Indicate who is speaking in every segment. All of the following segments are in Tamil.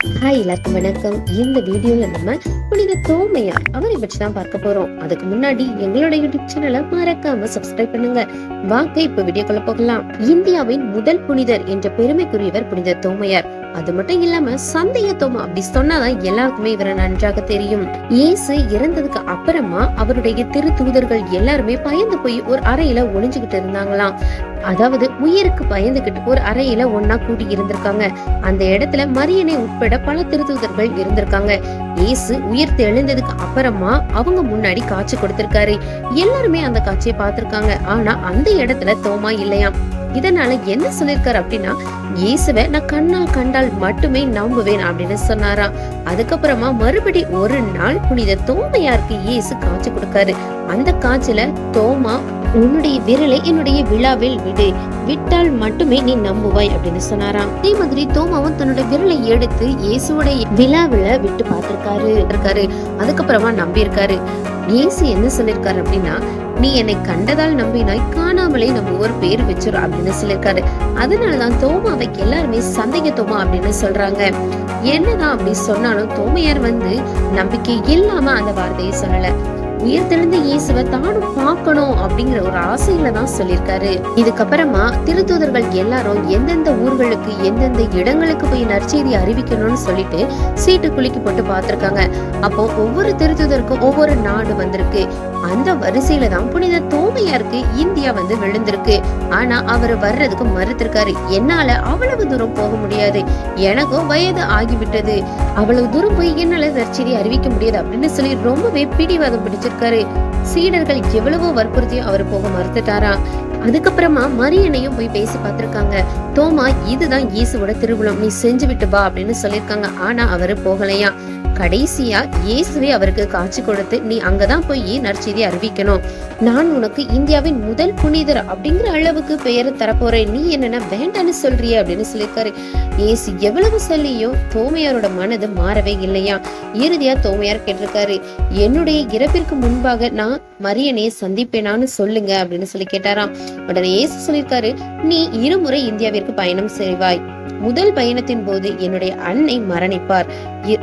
Speaker 1: ஹாய் எல்லாருக்கும் வணக்கம். இந்த வீடியோல நம்ம புனித தோமையார் அவரை பற்றி தான் பார்க்க போறோம். அதுக்கு முன்னாடி எங்களோட யூடியூப் சேனலை மறக்காம சப்ஸ்கிரைப் பண்ணுங்க. வாங்க இப்ப வீடியோக்குள்ள போகலாம். இந்தியாவின் முதல் புனிதர் என்ற பெருமைக்குரியவர் புனித தோமையார் அது மட்டும் இல்லாம சந்தைய தோமா அப்படி சொன்னாதான் எல்லாருக்குமே இவரை நன்றாக தெரியும். இயேசு இறந்ததுக்கு அப்புறமா அவருடைய திரு தூதர்கள் எல்லாருமே பயந்து போய் ஒரு அறையில ஒளிஞ்சுகிட்டு இருந்தாங்களாம். அதாவது உயிருக்கு பயந்துகிட்டு ஒரு அறையில ஒன்னா கூடி இருந்திருக்காங்க. அந்த இடத்துல மரியனை உட்பட பல திருத்தூதர்கள் இருந்திருக்காங்க. இயேசு உயிர் தெளிந்ததுக்கு அப்புறமா அவங்க முன்னாடி காட்சி கொடுத்திருக்காரு. எல்லாருமே அந்த காட்சியை பார்த்திருக்காங்க. ஆனா அந்த இடத்துல தோமா இல்லையாம். இதனால என்ன சொல்லியிருக்காரு அப்படின்னா இயேசுவை நான் கண்ணால் கண்டால் மட்டுமே நம்புவேன் அப்படின்னு சொன்னாராம் அதுக்கப்புறமா மறுபடி ஒரு நாள் புனித தோமையாருக்கு இயேசு காய்ச்சி கொடுக்காரு. அந்த காய்ச்சல தோமா உன்னுடைய விரலை என்னுடைய விழாவில் விடு. விட்டால் மட்டுமே நீ நம்புவாய் அப்படின்னு சொன்னாராம். அதே மாதிரி தோமாவும் தன்னோட விரலை எடுத்து இயேசுடைய விழாவில விட்டு பார்த்திருக்காரு. இருக்காரு. அதுக்கப்புறமா நம்பியிருக்காரு. இயேசு என்ன சொல்லியிருக்காரு அப்படின்னா நீ என்னை கண்டதால் நம்பினாய் காணாமலே நம்ம ஒரு பேர் வச்சிரும் அப்படின்னு சொல்லியிருக்காரு. அதனாலதான் தோமாவை எல்லாருமே சந்தேக தோமா அப்படின்னு சொல்றாங்க. என்னதான் அப்படி சொன்னாலும் தோமையார் வந்து நம்பிக்கை இல்லாம அந்த வார்த்தையை சொல்லல. உயிர் இயேசுவை தானும் பார்க்கணும் அப்படிங்கிற ஒரு ஆசையில தான் சொல்லியிருக்காரு. இதுக்கப்புறமா திருத்தூதர்கள் எல்லாரும் எந்தெந்த ஊர்களுக்கு எந்தெந்த இடங்களுக்கு போய் நற்செய்தி அறிவிக்கணும்னு சொல்லிட்டு சீட்டு குலுக்கி போட்டு பார்த்திருக்காங்க. அப்போ ஒவ்வொரு திருத்தூதருக்கும் ஒவ்வொரு நாடு வந்திருக்கு. அந்த வரிசையில தான் புனித தோமையாருக்கு இந்தியா வந்து விழுந்திருக்கு. ஆனா அவர் வர்றதுக்கு மறுத்திருக்காரு. என்னால அவ்வளவு தூரம் போக முடியாது. எனக்கும் வயது ஆகிவிட்டது. அவ்வளவு தூரம் போய் என்னால நற்செய்தி அறிவிக்க முடியாது அப்படின்னு சொல்லி ரொம்பவே பிடிவாதம் வச்சிருக்காரு. சீடர்கள் எவ்வளவோ வற்புறுத்தியும் அவர் போக மறுத்துட்டாரா? அதுக்கப்புறமா மரியனையும் போய் பேசி பார்த்திருக்காங்க. தோமா இதுதான் இயேசுவோட திருவிழம் நீ செஞ்சு விட்டு வா அப்படின்னு சொல்லியிருக்காங்க. ஆனா அவரு போகலையா? கடைசியா இயேசுவே அவருக்கு காட்சி கொடுத்து நீ அங்கதான் போய் நற்செய்தி அறிவிக்கணும். நான் உனக்கு இந்தியாவின் முதல் புனிதர் அப்படிங்கிற அளவுக்கு பெயரை தரப்போறேன். நீ என்னென்ன வேண்டான்னு சொல்றிய அப்படின்னு சொல்லியிருக்காரு. இயேசு எவ்வளவு சொல்லியும் தோமையாரோட மனது மாறவே இல்லையா? இறுதியா தோமையார் கேட்டிருக்காரு என்னுடைய இறப்பிற்கு முன்பாக நான் மரியனை சந்திப்பேனான்னு சொல்லுங்க அப்படின்னு சொல்லி கேட்டாராம். உடனே இயேசு சொல்லியிருக்காரு நீ இருமுறை இந்தியாவிற்கு பயணம் செய்வாய். முதல் பயணத்தின் போது என்னுடைய அன்னை மரணிப்பார்.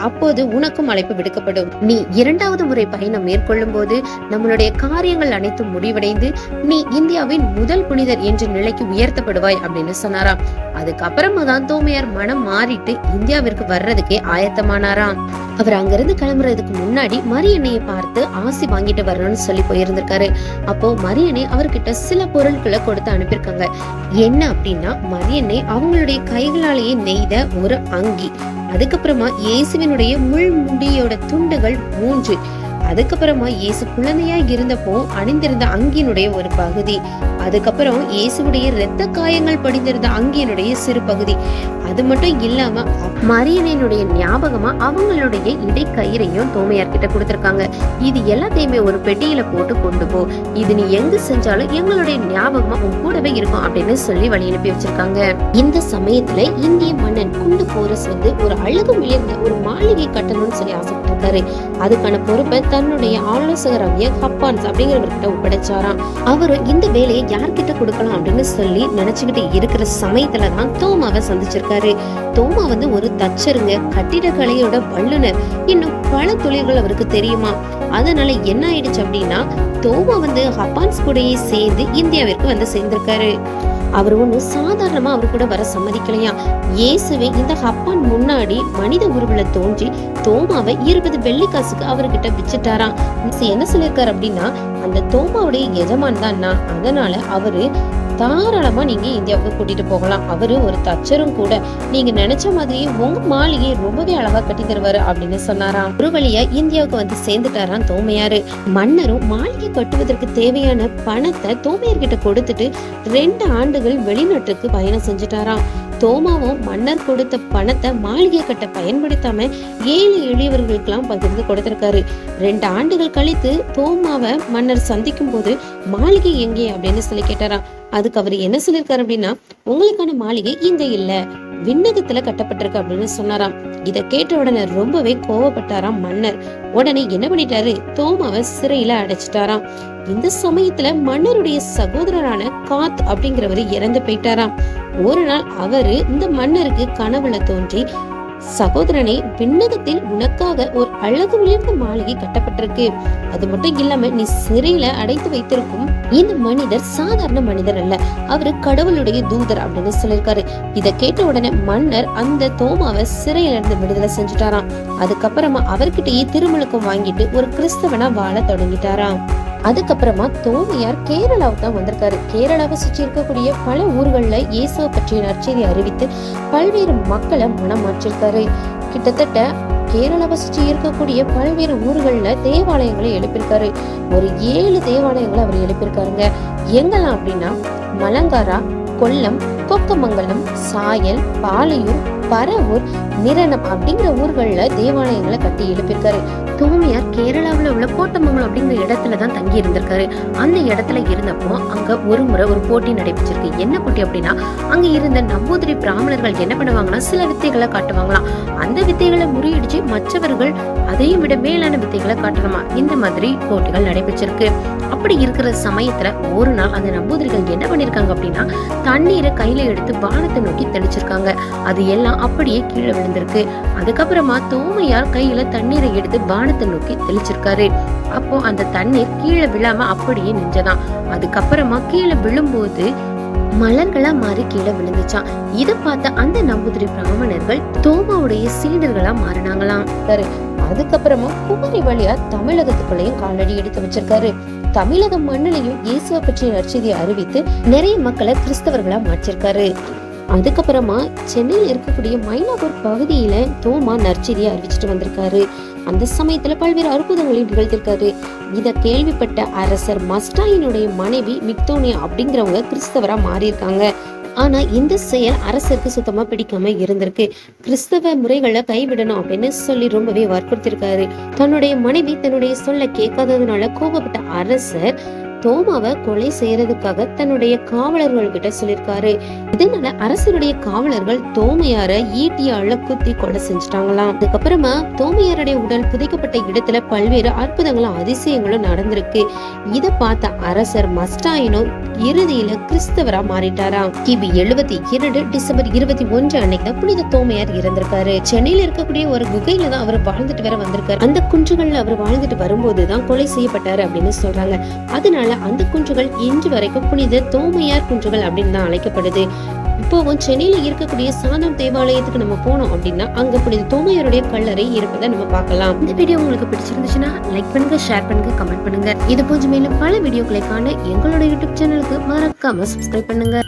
Speaker 1: அப்போது உனக்கும் அழைப்பு விடுக்கப்படும். நீ இரண்டாவது முறை பயணம் மேற்கொள்ளும் போது நம்மளுடைய காரியங்கள் அனைத்தும் முடிவடைந்து நீ இந்தியாவின் முதல் புனிதர் என்ற நிலைக்கு உயர்த்தப்படுவாய் அப்படின்னு சொன்னாராம். அதுக்கப்புறமா தான் தோமையார் மனம் மாறிட்டு இந்தியாவிற்கு வர்றதுக்கே ஆயத்தமானாராம். அவர் அங்கிருந்து கிளம்புறதுக்கு முன்னாடி மரியணையை பார்த்து ஆசி வாங்கிட்டு வரணும்னு சொல்லி போயிருந்திருக்காரு. அப்போ மரியணை அவர்கிட்ட சில பொருட்களை கொடுத்து அனுப்பியிருக்காங்க. என்ன அப்படின்னா மரியணை அவங்களுடைய கைகள் கைகளாலேயே நெய்த ஒரு அங்கி. அதுக்கப்புறமா இயேசுவினுடைய முள் முடியோட துண்டுகள் மூன்று. அதுக்கப்புறமா இயேசு குழந்தையா இருந்தப்போ அணிந்திருந்த அங்கியினுடைய ஒரு பகுதி. அதுக்கப்புறம் இயேசுடைய இரத்த காயங்கள் படிந்திருந்த அங்கியினுடைய சிறு பகுதி. அது மட்டும் இல்லாம மரியனினுடைய ஞாபகமா அவங்களுடைய இடைக்கயிறையும் தோமையார் கிட்ட கொடுத்திருக்காங்க. இது எல்லாத்தையுமே ஒரு பெட்டியில போட்டு கொண்டு போ. இது நீ எங்க செஞ்சாலும் எங்களுடைய ஞாபகமா உன் கூடவே இருக்கும் அப்படின்னு சொல்லி வழி அனுப்பி வச்சிருக்காங்க. இந்த சமயத்துல இந்திய மன்னன் குண்டு போரஸ் வந்து ஒரு அழகு மிளிர்ந்த ஒரு மாளிகை கட்டணும்னு சொல்லி ஆசைப்பட்டிருக்காரு. அதுக்கான பொறுப்பை தன்னுடைய ஆலோசகராகிய ஹப்பான்ஸ் அப்படிங்கிறவர்கிட்ட ஒப்படைச்சாராம். அவரு இந்த வேலையை யார்கிட்ட கொடுக்கலாம் அப்படின்னு சொல்லி நினைச்சுக்கிட்டு இருக்கிற சமயத்துல தான் தோமாவை சந்திச்சிருக்காரு. தோமா வந்து ஒரு தச்சருங்க. கட்டிடக்கலையோட வல்லுனர். இன்னும் பல தொழில்கள் அவருக்கு தெரியுமா? அதனால என்ன ஆயிடுச்சு அப்படின்னா தோமா வந்து ஹப்பான்ஸ் கூடயே சேர்ந்து இந்தியாவிற்கு வந்து சேர்ந்திருக்காரு. அவர் ஒண்ணு சாதாரணமா அவர் கூட வர சம்மதிக்கலையா? இயேசுவே இந்த ஹப்பான் முன்னாடி மனித உருவில தோன்றி தோமாவை இருபது வெள்ளிக்காசுக்கு அவர்கிட்ட விச்சுட்டாராம் என்ன சொல்லியிருக்காரு அப்படின்னா அந்த தோமாவுடைய எஜமான் தான் அதனால அவரு தாராளமாக நீங்கள் இந்தியாவுக்கு கூட்டிகிட்டு போகலாம். அவர் ஒரு தச்சரும் கூட. நீங்கள் நினச்ச மாதிரியே உங்கள் மாளிகையை ரொம்பவே அழகாக கட்டி தருவார் அப்படின்னு சொன்னாராம். ஒரு வழியாக இந்தியாவுக்கு வந்து சேர்ந்துட்டாராம் தோமையார். மன்னரும் மாளிகை கட்டுவதற்கு தேவையான பணத்தை தோமையார்கிட்ட கொடுத்துட்டு ரெண்டு ஆண்டுகள் வெளிநாட்டுக்கு பயணம் செஞ்சுட்டாராம். தோமாவும் மன்னர் கொடுத்த பணத்தை மாளிகை கட்ட பயன்படுத்தாம ஏழு எளியவர்களுக்கெல்லாம் பகிர்ந்து கொடுத்திருக்காரு. ரெண்டு ஆண்டுகள் கழித்து தோமாவை மன்னர் சந்திக்கும் போது மாளிகை எங்கே? அப்படின்னு சொல்லி கேட்டாராம். அதுக்கு அவர் என்ன சொல்லியிருக்காரு அப்படின்னா உங்களுக்கான மாளிகை இங்க இல்ல. விண்ணகத்துல கட்டப்பட்டிருக்கு அப்படின்னு சொன்னாராம். இத கேட்ட உடனே ரொம்பவே கோவப்பட்டாராம் மன்னர். உடனே என்ன பண்ணிட்டாரு? தோமாவை சிறையில அடைச்சிட்டாராம். இந்த சமயத்துல மன்னருடைய சகோதரரான காத் அப்படிங்கிறவரு இறந்து போயிட்டாராம். ஒரு நாள் அவரு இந்த மன்னருக்கு கனவுல தோன்றி சகோதரனே விண்ணகத்தில் உனக்காக ஒரு அழகு உயர்ந்த மாளிகை கட்டப்பட்டிருக்கு. அது மட்டும் இல்லாம நீ சிறையில அடைத்து வைத்திருக்கும் இந்த மனிதர் சாதாரண மனிதர் அல்ல. அவரு கடவுளுடைய தூதர் அப்படின்னு சொல்லியிருக்காரு. இதை கேட்ட உடனே மன்னர் அந்த தோமாவை சிறையில இருந்து விடுதலை செஞ்சுட்டாராம். அதுக்கப்புறமா அவர்கிட்டயே திருமுழுக்கம் வாங்கிட்டு ஒரு கிறிஸ்தவனா வாழ தொடங்கிட்டாராம். அதுக்கப்புறமா தோமையார் கேரளாவுக்கு தான் வந்திருக்காரு. கேரளாவை சுற்றி இருக்கக்கூடிய பல ஊர்களில் இயேசுவை பற்றிய நற்செய்தி அறிவித்து பல்வேறு மக்களை மனம் மாற்றிருக்காரு கிட்டத்தட்ட கேரளாவை சுற்றி இருக்கக்கூடிய பல்வேறு ஊர்களில் தேவாலயங்களை எழுப்பியிருக்காரு. ஒரு ஏழு தேவாலயங்களை அவர் எழுப்பியிருக்காருங்க. எங்கெல்லாம் அப்படின்னா மலங்காரா கொல்லம் கொக்கமங்கலம் சாயல் பாலையூர் பரவூர் நிரணம் அப்படிங்கிற ஊர்களில் தேவாலயங்களை கட்டி எழுப்பியிருக்காரு. தூமியார் கேரளாவில் உள்ள கோட்டமங்கலம் அப்படிங்கிற இடத்துல தான் தங்கி இருந்திருக்காரு. அந்த இடத்துல இருந்தப்போ அங்க ஒரு முறை ஒரு போட்டி நடைபெற்றிருக்கு. என்ன போட்டி அப்படின்னா அங்க இருந்த நம்பூதிரி பிராமணர்கள் என்ன பண்ணுவாங்கன்னா சில வித்தைகளை காட்டுவாங்களாம். அந்த வித்தைகளை முறியடிச்சு மற்றவர்கள் அதையும் விட மேலான வித்தைகளை காட்டணுமா? இந்த மாதிரி போட்டிகள் நடைபெற்றிருக்கு. அப்படி இருக்கிற சமயத்துல ஒரு நாள் அந்த நம்பூதிரிகள் என்ன பண்ணிருக்காங்க அப்படின்னா தண்ணீரை கையில எடுத்து வானத்தை நோக்கி தெளிச்சிருக்காங்க. அது எல்லாம் அப்படியே கீழே விழுந்திருக்கு. அதுக்கப்புறமா தோமையார் கையில தண்ணீரை எடுத்து வானத்தை நோக்கி தெளிச்சிருக்காரு. அப்போ அந்த தண்ணீர் கீழே விழாம அப்படியே நின்றதாம் அதுக்கப்புறமா கீழே விழும்போது மலர்களா மாறி கீழே விழுந்துச்சான் இத பார்த்த அந்த நம்பூதிரி பிராமணர்கள் தோமாவுடைய சீடர்களா மாறினாங்களாம். சரி அதுக்கப்புறமா குமரி வழியா தமிழகத்துக்குள்ளேயும் காலடி எடுத்து வச்சிருக்காரு. தமிழக மண்ணிலையும் இயேசுவை பற்றிய நற்செய்தியை அறிவித்து நிறைய மக்களை கிறிஸ்தவர்களா மாற்றிருக்காரு. அதுக்கப்புறமா சென்னையில் இருக்கக்கூடிய மயிலாப்பூர் பகுதியில தோமா நற்செய்தியை அறிவிச்சிட்டு வந்திருக்காரு. அந்த சமயத்துல பல்வேறு அற்புதங்களையும் நிகழ்த்திருக்காரு. இத கேள்விப்பட்ட அரசர் மஸ்டாயினுடைய மனைவி மிக்தோனியா அப்படிங்கிறவங்க கிறிஸ்தவரா மாறியிருக்காங்க. ஆனா இந்த செயல் அரசருக்கு சுத்தமா பிடிக்காம இருந்திருக்கு. கிறிஸ்தவ முறைகளை கைவிடணும் அப்படின்னு சொல்லி ரொம்பவே வற்புறுத்திருக்காரு தன்னுடைய மனைவி தன்னுடைய சொல்ல கேட்காததுனால கோபப்பட்ட அரசர் தோமாவை கொலை செய்யறதுக்காக தன்னுடைய காவலர்கள் கிட்ட சொல்லியிருக்காரு. இதனால அரசருடைய காவலர்கள் தோமையார ஈட்டியால குத்தி கொலை செஞ்சுட்டாங்களாம். அதுக்கப்புறமா தோமையாருடைய உடல் புதைக்கப்பட்ட இடத்துல பல்வேறு அற்புதங்களும் அதிசயங்களும் நடந்திருக்கு. இத பார்த்த அரசர் மஸ்டாயினோ இறுதியில கிறிஸ்தவரா மாறிட்டாராம். கிபி எழுபத்தி இரண்டு டிசம்பர் இருபத்தி ஒன்று அன்னைக்கு புனித தோமையார் இறந்திருக்காரு. சென்னையில இருக்கக்கூடிய ஒரு குகையில தான் அவர் வாழ்ந்துட்டு வர வந்திருக்காரு. அந்த குன்றுகள்ல அவர் வாழ்ந்துட்டு வரும்போதுதான் கொலை செய்யப்பட்டாரு அப்படின்னு சொல்றாங்க. அதனால அந்த குன்றுகள் இன்று வரைக்கும் புனித தோமையார் குன்றுகள் அப்படின்னு தான் அழைக்கப்படுது. இப்போவும் சென்னையில இருக்கக்கூடிய சாந்தம் தேவாலயத்துக்கு நம்ம போனோம் அப்படின்னா அங்க புனித தோமையாருடைய கல்லறை இருப்பதை நம்ம பார்க்கலாம். இந்த வீடியோ உங்களுக்கு பிடிச்சிருந்துச்சுன்னா லைக் பண்ணுங்க ஷேர் பண்ணுங்க கமெண்ட் பண்ணுங்க. இது போன்ற மேலும் பல வீடியோக்களை காண எங்களோட யூடியூப் சேனலுக்கு மறக்காம சப்ஸ்கிரைப் பண்ணுங்க.